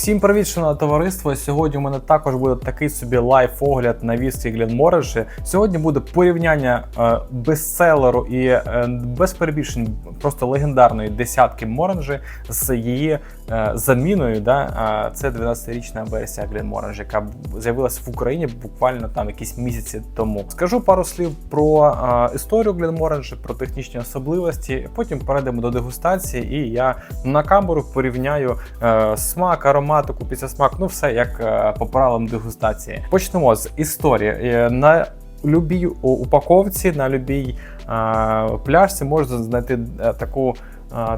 Всім привіт, шановне товариство. Сьогодні у мене також буде такий собі лайф-огляд на віскі Гленморежі. Сьогодні буде порівняння е, бестселеру і е, без перебільшень просто легендарної десятки Моранжі з її е, заміною. Да? Це 12-річна версія Гленморанжі, яка з'явилася в Україні буквально там якісь місяці тому. Скажу пару слів про історію Гленморанжі, про технічні особливості. Потім перейдемо до дегустації, і я на камеру порівняю смак, ароматику, післясмак, ну все як е, по правилам дегустації. Почнемо з історії. Е, На любій упаковці, на любій е, пляшці можна знайти таку.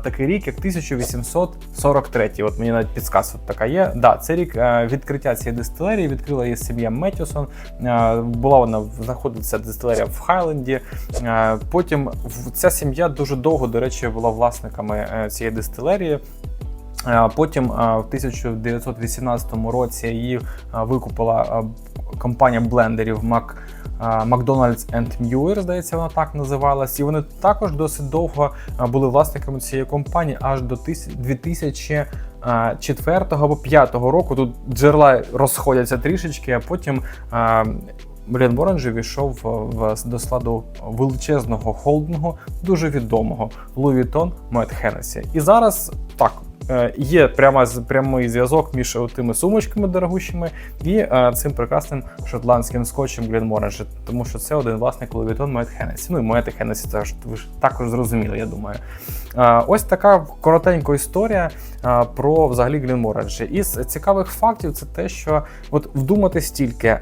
Такий рік, як 1843. От мені навіть підсказка така є. Да, це рік відкриття цієї дистилерії. Відкрила її сім'я Меттюсон. Була вона знаходиться дистилерія в Хайленді. Потім ця сім'я дуже довго, до речі, була власниками цієї дистилерії. Е, Потім е, в 1918 році її е, викупила компанія блендерів е, McDonald's and Muir, здається, вона так називалась. І вони також досить довго були власниками цієї компанії аж до тис- 2004 або 2005 року. Тут джерела розходяться трішечки, а потім. е, Блін війшов в, до складу величезного холдингу, дуже відомого Louis Vuitton Moet Hennessy. І зараз так. Е, Є прямо прямий зв'язок між тими сумочками дорогущими і е, цим прекрасним шотландським скотчем Glenmorangie, тому що це один власник Louis Vuitton Moet. Ну і Moet Hennessy, це ж ви ж також зрозуміли, я думаю. Е, Ось така коротенька історія про взагалі Glenmorangie. Із цікавих фактів це те, що от вдуматись тільки е,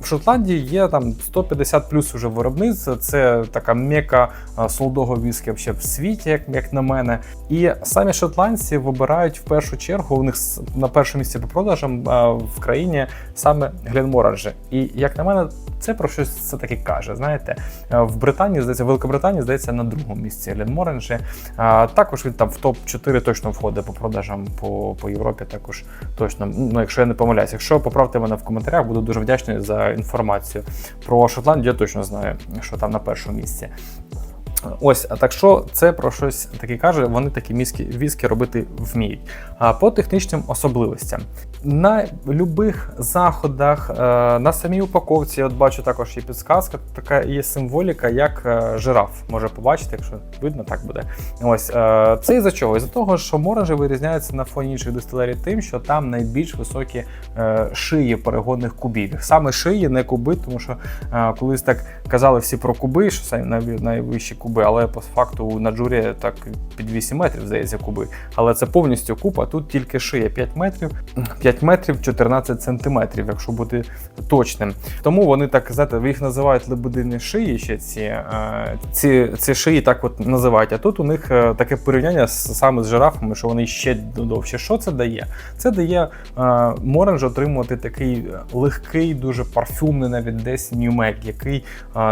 в Шотландії є там 150 плюс уже виробництв. Це така мека е, солодого віскі вообще в світі, як, як на мене. І самі шотландці вибирають в першу чергу. У них на першому місці по продажам в країні саме Glenmorangie. І як на мене, це про щось це таки каже. Знаєте, в Британії здається, Великобританії здається на другому місці. А, також він там в топ 4 точно входить по продажам по, по Європі. Також точно. Ну, якщо я не помиляюсь. Якщо поправте мене в коментарях, буду дуже вдячний за інформацію. Про Шотландію я точно знаю, що там на першому місці. Ось, а так що це про щось таке каже, вони такі мізки, віскі робити вміють. А по технічним особливостям. На любих заходах, е, на самій упаковці, от бачу також є підсказка, така є символіка, як е, жираф. Може побачити, якщо видно, так буде. Ось е, це із-за чого? Із-за того, що моранжі вирізняється на фоні інших дистилерій тим, що там найбільш високі шиї перегонних кубів. Саме шиї, не куби, тому що колись так казали всі про куби, що найвищі куби, але по факту на джурі так під 8 метрів здається куби. Але це повністю куб, а тут тільки шия 5 метрів, 5 метрів 14 сантиметрів, якщо бути точним. Тому вони так знаєте, їх називають лебедині шиї. Ще ці, е, ці, ці шиї так от називають. А тут у них е, таке порівняння саме з жирафами, що вони ще довше. Що це дає? Це дає е, моранж отримувати такий легкий, дуже парфюмний, навіть десь нюмек, який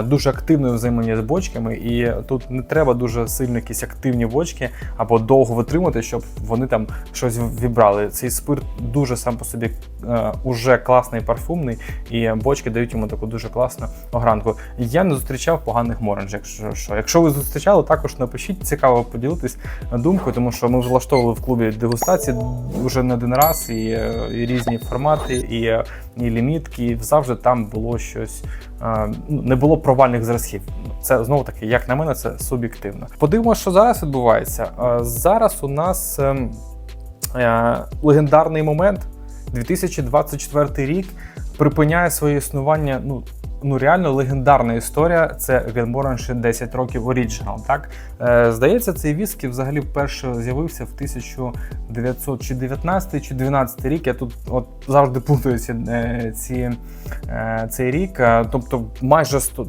дуже активно взаємодіє з бочками, і тут не треба дуже сильно якісь активні бочки або довго витримати, щоб вони там щось вібрали. Цей спирт дуже сам по собі е, уже класний парфумний, і бочки дають йому таку дуже класну огранку. Я не зустрічав поганих моранж, якщо що. Якщо ви зустрічали, також напишіть, цікаво поділитись думкою, тому що ми влаштовували в клубі дегустації вже не один раз, і, е, і різні формати, і, е, і лімітки, і завжди там було щось. Ну, Не було провальних зразків. Це знову таки, як на мене, це суб'єктивно. Подивимося, що зараз відбувається. Зараз у нас ем, е, легендарний момент. 2024 рік припиняє своє існування. Ну ну реально легендарна історія. Це Glenmorangie 10 років оріджинал. Так е, здається, цей віскі взагалі вперше з'явився в 1900 чи 19 чи 12 рік. Я тут от завжди путаюся ці, е, ці е, цей рік. Е, Тобто майже 100,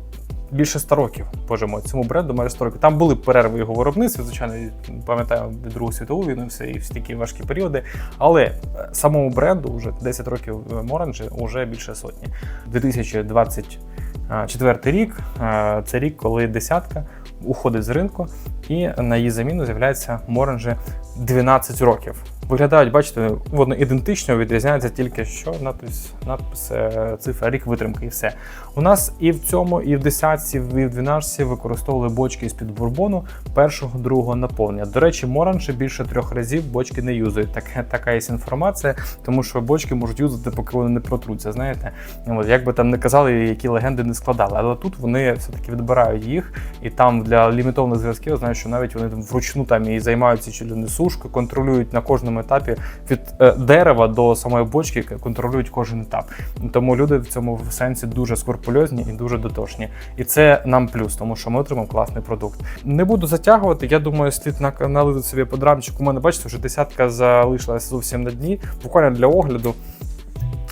більше 100 років, боже мой, цьому бренду майже 100 років. Там були перерви його виробництва, звичайно, пам'ятаю Другу світову війну, все і всі такі важкі періоди. Але е, самому бренду вже 10 років Моранжі вже більше сотні. 2024 рік е, це рік, коли десятка уходить з ринку, і на її заміну з'являється Моранжі 12 років. Виглядають, бачите, вони ідентично відрізняються тільки що надпис, надпис е, цифра, рік витримки і все. У нас і в цьому, і в десятці, і в дванадцятці використовували бочки з-під бурбону першого, другого наповнення. До речі, Моранші більше трьох разів бочки не юзають. Так, така є інформація, тому що бочки можуть юзати, поки вони не протруться. Знаєте, От, як би там не казали, які легенди не складали. Але тут вони все-таки відбирають їх, і там для лімітованих зв'язків знаю, що навіть вони вручну там і займаються чи не сушкою, контролюють на кожному етапі від е, дерева до самої бочки, контролюють кожен етап. Тому люди в цьому сенсі дуже скрупульозні і дуже дотошні. І це нам плюс, тому що ми отримаємо класний продукт. Не буду затягувати. Я думаю, слід налити собі подрамчик. У мене бачите, вже десятка залишилася зовсім на дні. Буквально для огляду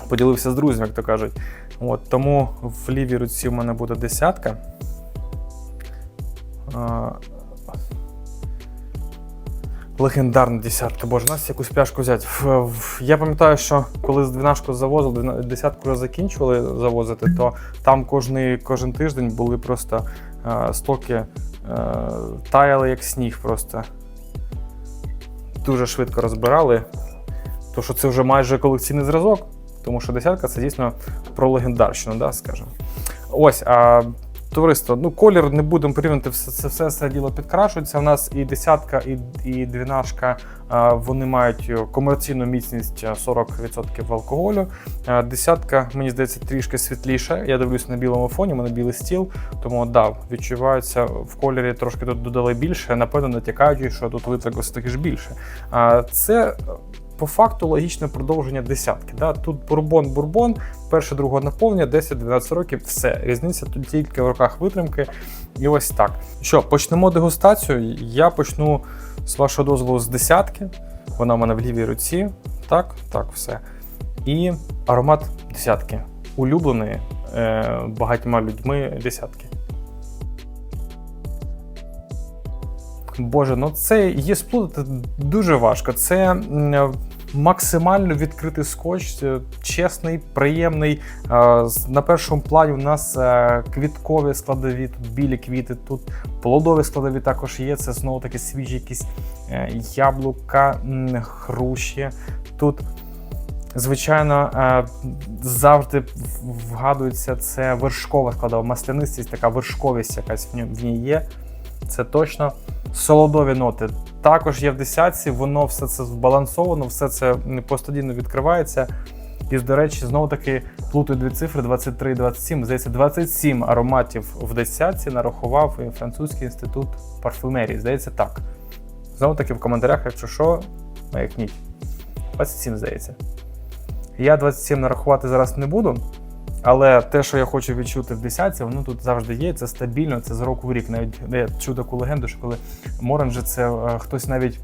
поділився з друзями, як то кажуть. От, тому в лівій руці у мене буде десятка. Легендарна десятка. Боже, нас якусь пляшку взяти. Я пам'ятаю, що коли з двінашку завозили, десятку закінчували завозити, то там кожний, кожен тиждень були просто е, стоки е, таяли як сніг просто. Дуже швидко розбирали. То що це вже майже колекційний зразок, тому що десятка це дійсно про легендарщину, да, скажімо. Ось, а товариство, ну колір не будемо порівнювати, все це все, все діло підкрашується. У нас і десятка, і, і двінашка, вони мають комерційну міцність 40% алкоголю. Десятка, мені здається, трішки світліша. Я дивлюсь на білому фоні, у мене білий стіл, тому да, відчувається в кольорі трошки тут додали більше. Напевно, натякаючи, що тут витрак все таки ж більше. Це по факту логічне продовження десятки. Да? Тут бурбон-бурбон, перше, друге наповнення, 10-12 років, все. Різниця тут тільки в руках витримки. І ось так. Що, почнемо дегустацію. Я почну з вашого дозволу з десятки. Вона в мене в лівій руці. Так, так, все. І аромат десятки. Улюбленої е, багатьма людьми десятки. Боже, ну це є сплутати дуже важко. Це максимально відкритий скотч, е, чесний, приємний. Е, На першому плані у нас е, квіткові складові, тут білі квіти, тут плодові складові також є. Це знову таки свіжі якісь е, яблука, м, груші. Тут Звичайно, е, завжди вгадується це вершкова складова маслянистість, така вершковість якась в ній є. Це точно. Солодові ноти також є в десятці, воно все це збалансовано, все це постійно відкривається. І, до речі, знову таки плутаю дві цифри 23 і 27. Здається, 27 ароматів в десятці нарахував французький інститут парфюмерії. Здається, так. Знову таки в коментарях, якщо що, маякніть. 27, здається. Я 27 нарахувати зараз не буду. Але те, що я хочу відчути в десятці, воно тут завжди є. Це стабільно, це з року в рік. Навіть я чув таку легенду, що коли Моранже, це е, хтось навіть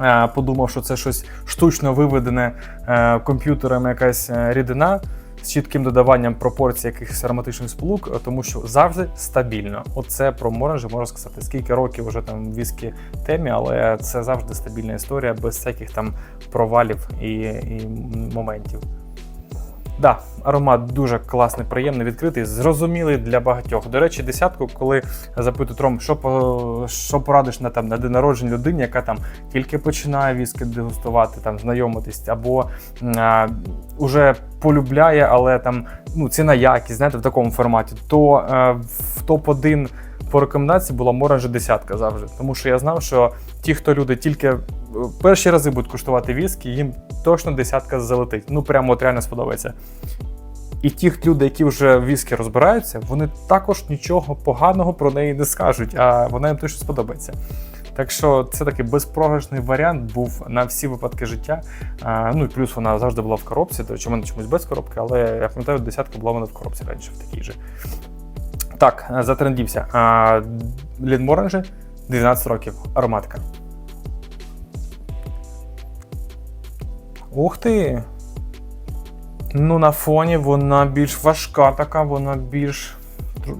е, подумав, що це щось штучно виведене е, комп'ютерами якась рідина з чітким додаванням пропорцій якихось ароматичних сполук, тому що завжди стабільно. Оце про Моранже можна сказати. Скільки років вже там віскі темі, але це завжди стабільна історія без всяких там провалів і, і моментів. Да, аромат дуже класний, приємний, відкритий, зрозумілий для багатьох. До речі, десятку, коли запитують Ром, що по що порадиш на там на день народження людині, яка там тільки починає віскі дегустувати, там знайомитись, або а, уже полюбляє, але там ну ціна якість, знаєте, в такому форматі, то е, в топ-1 по рекомендації була Моранже десятка завжди. Тому що я знав, що ті, хто люди тільки е, перші рази будуть куштувати віскі, їм точно десятка залетить. Ну прямо от реально сподобається. І ті люди, які вже в віскі розбираються, вони також нічого поганого про неї не скажуть, а вона їм точно сподобається. Так що це такий безпрограшний варіант був на всі випадки життя. А, ну і плюс вона завжди була в коробці. До речі, мене чомусь без коробки, але я пам'ятаю, десятка була в мене в коробці раніше в такій же. Так, затрендівся. А, Лін 12 років. Ароматика. Ух ти! Ну, на фоні вона більш важка така, вона більш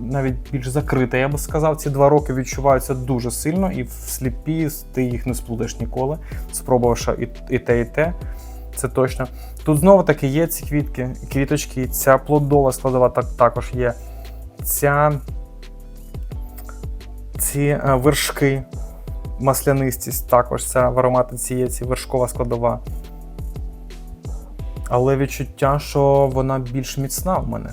навіть більш закрита, я би сказав. Ці два роки відчуваються дуже сильно, і в сліпі ти їх не сплутаєш ніколи, спробувавши і, і те, і те. Це точно. Тут знову таки є ці квітки, квіточки, ця плодова складова так, також є. Ця, ці е, вершки маслянистість також ця в ароматиці є, ці вершкова складова. Але відчуття, що вона більш міцна в мене.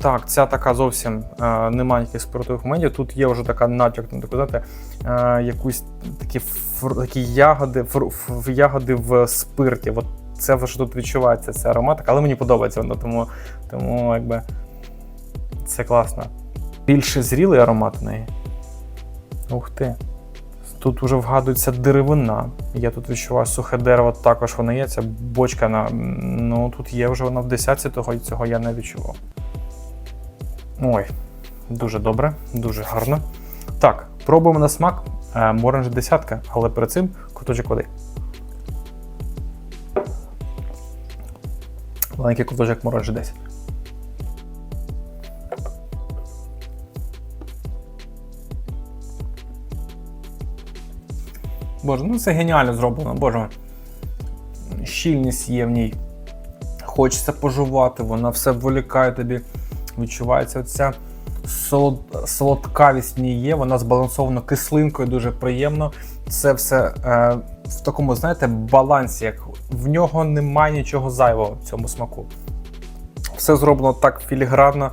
Так, ця така зовсім е, немає якихось спиртових моментів. Тут є вже така натяк на таку, знаєте, е, якусь такі, фр, такі ягоди, фр, ф, ягоди в спирті. От це вже тут відчувається, ця ароматика, але мені подобається воно, тому, тому якби це класно. Більше зрілий аромат в неї. Ух ти. Тут вже вгадується деревина. Я тут відчуваю сухе дерево, також воно є. Ця бочка на. Ну тут є вже вона в десятці, того і цього я не відчував. Ой, дуже добре, дуже гарно. Так, пробуємо на смак. Е, Моранж десятка, але перед цим куточок води. Маленький куточок моранж 10. Боже, ну це геніально зроблено, боже. Щільність є в ній. Хочеться пожувати, вона все вилікає тобі. Відчувається оця солод... солодкавість в ній є, вона збалансована кислинкою, дуже приємно. Це все е, в такому, знаєте, балансі, як в нього немає нічого зайвого в цьому смаку. Все зроблено так філігранно.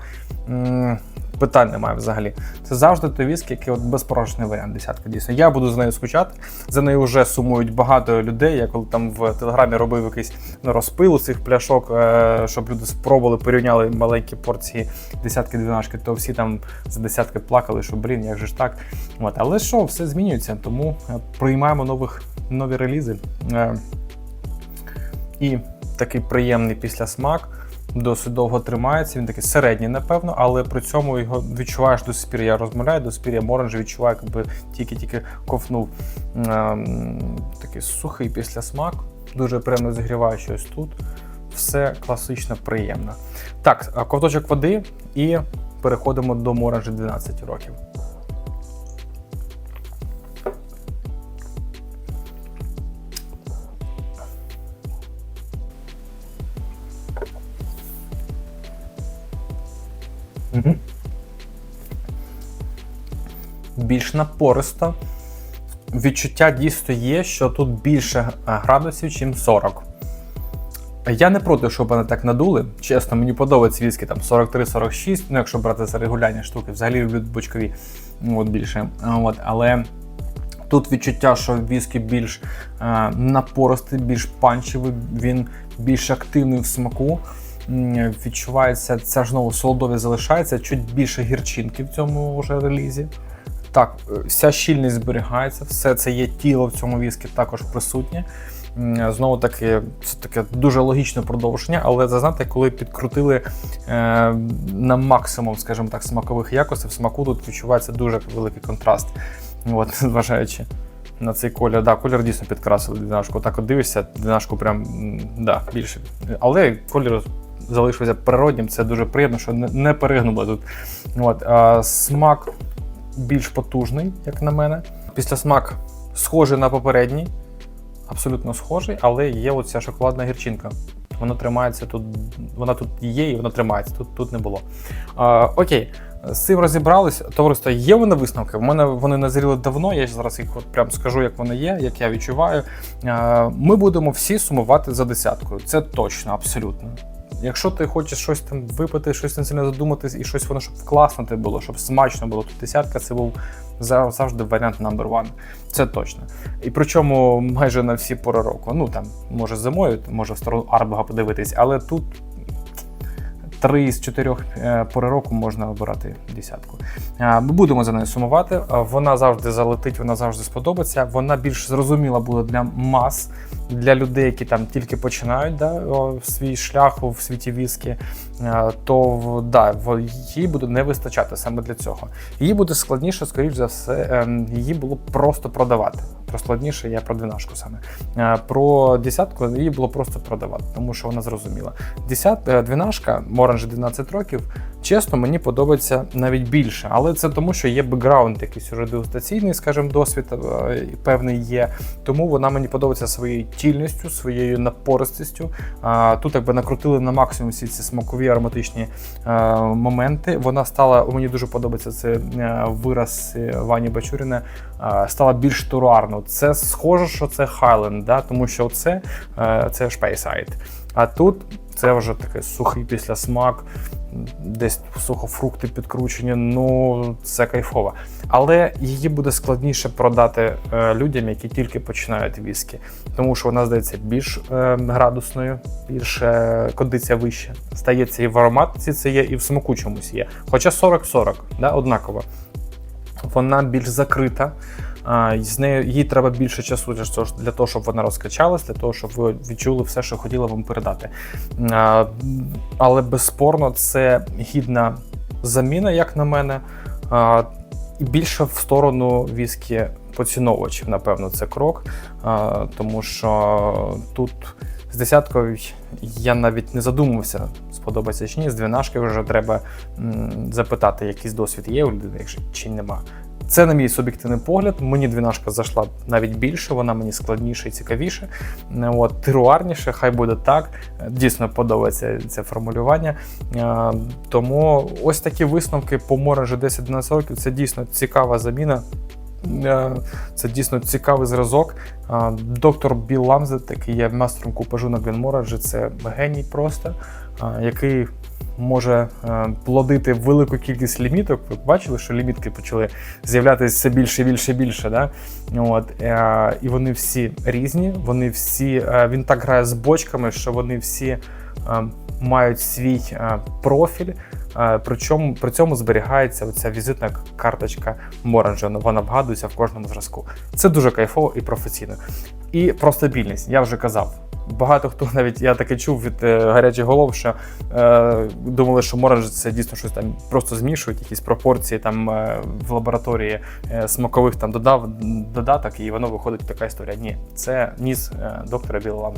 Питань немає взагалі. Це завжди той віск, який от безпорожний варіант десятка. Дійсно, я буду за нею скучати. За нею вже сумують багато людей. Я коли там в телеграмі робив якийсь розпил цих пляшок, е, щоб люди спробували порівняли маленькі порції десятки двінашки, то всі там за десятки плакали, що блін, як же ж так. От, але що, все змінюється, тому е, приймаємо нових нові релізи. Е, і такий приємний післясмак досить довго тримається. Він такий середній, напевно, але при цьому його відчуваєш до сих пір. Я розмовляю, до сих пір я моранж відчуваю, якби тільки-тільки ковнув ем, такий сухий післясмак. Дуже приємно зігріває щось тут. Все класично приємно. Так, ковточок води і переходимо до моранжі 12 років. Більш напористо. Відчуття дійсно є, що тут більше градусів, ніж 40. Я не проти, щоб вони так надули. Чесно, мені подобається віскі там 43-46, ну якщо брати за регулярні штуки, взагалі люблю бочкові от більше. От, Але тут відчуття, що віскі більш е, напористий, більш панчевий, він більш активний в смаку відчувається, ця ж знову солодові залишається, чуть більше гірчинки в цьому вже релізі. Так, е, вся щільність зберігається, все це є тіло в цьому віскі також присутнє. Знову таки, це таке дуже логічне продовження, але знаєте, коли підкрутили е, на максимум, скажімо так, смакових якостей, в смаку тут відчувається дуже великий контраст. От, Зважаючи на цей колір. Да, колір дійсно підкрасили двінашку. Так от дивишся, двінашку прям да, більше. Але колір залишився природнім, це дуже приємно, що не перегнуло тут. От, а, Смак більш потужний, як на мене. Після смак схожий на попередній, абсолютно схожий, але є оця шоколадна гірчинка. Вона тримається тут, вона тут є і вона тримається, тут тут не було. А, Окей, з цим розібрались. Товариство, є вони висновки. В мене вони назріли давно. Я зараз їх от прям скажу, як вони є, як я відчуваю. А, ми будемо всі сумувати за десяткою. Це точно, абсолютно. Якщо ти хочеш щось там випити, щось на не задуматись і щось воно щоб вкласнути було, щоб смачно було, то десятка це був завжди варіант number one. Це точно. І причому майже на всі пори року. Ну там може зимою, може в сторону Арбага подивитись, але тут три з чотирьох е, пори року можна обирати десятку. Ми будемо за нею сумувати. Вона завжди залетить, вона завжди сподобається. Вона більш зрозуміла буде для мас, для людей, які там тільки починають да, свій шлях в світі віскі. То да, їй буде не вистачати саме для цього. Її буде складніше, скоріш за все, ем, її було просто продавати. Про складніше я про двінашку саме. Про десятку її було просто продавати, тому що вона зрозуміла. Е, двінашка, Оранж 12 років, чесно, мені подобається навіть більше. Але це тому, що є бекграунд, якийсь уже дегустаційний, скажімо, досвід е, певний є. Тому вона мені подобається своєю тільністю, своєю напористістю. Тут якби накрутили на максимум всі ці смакові ароматичні е, моменти. Вона стала, мені дуже подобається це е, вираз е, Вані Бачуріна, е, стала більш туруарно. Це схоже, що це Highland, да? тому що це, е, це Speyside. А тут це вже такий сухий післясмак, десь сухофрукти підкручені. Ну це кайфово. Але її буде складніше продати е, людям, які тільки починають віскі, тому що вона здається більш е, градусною, більш кондиція вища. Стається і в ароматиці це є, і в смаку чомусь є. Хоча 40-40, да, однаково. Вона більш закрита. З нею їй треба більше часу для того, для того, щоб вона розкачалась, для того, щоб ви відчули все, що хотіла вам передати. Але безспорно, це гідна заміна, як на мене. І більше в сторону віскі поціновувачів, напевно, це крок. Тому що тут з десяткою я навіть не задумався, сподобається чи ні. З двінашки вже треба запитати, якийсь досвід є у людини, чи нема. Це, на мій суб'єктивний погляд. Мені двінашка зайшла навіть більше, вона мені складніше і цікавіше. Е, От, Теруарніше, хай буде так. Е, Дійсно подобається це формулювання. Е, Тому ось такі висновки по Моранжі 10-12 років це дійсно цікава заміна. Е, Це дійсно цікавий зразок. Е, Доктор Білл Ламзет, який є мастером купажу на Гленморанджі, це геній просто, е, який може плодити велику кількість ліміток. Ви бачили, що лімітки почали з'являтися все більше, більше, більше. Да? От, і вони всі різні. Вони всі, він так грає з бочками, що вони всі мають свій профіль. Причому при цьому зберігається оця візитна карточка Моранжа. Вона вгадується в кожному зразку. Це дуже кайфово і професійно. І про стабільність, я вже казав. Багато хто навіть я таке чув від е, гарячих голов, що е, думали, що моранж це дійсно щось там просто змішують, якісь пропорції там е, в лабораторії е, смакових там додав додаток, і воно виходить така історія. Ні, це ніс доктора Біла.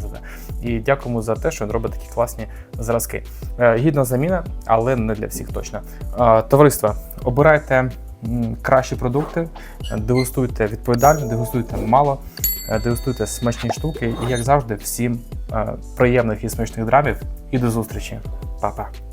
І дякуємо за те, що він робить такі класні зразки. Е, гідна заміна, але не для всіх точно. Е, товариство, обирайте кращі продукти, дегустуйте відповідально, дегустуйте мало, дегустуйте смачні штуки. І як завжди, всім е, приємних і смачних драмів і до зустрічі. Па-па.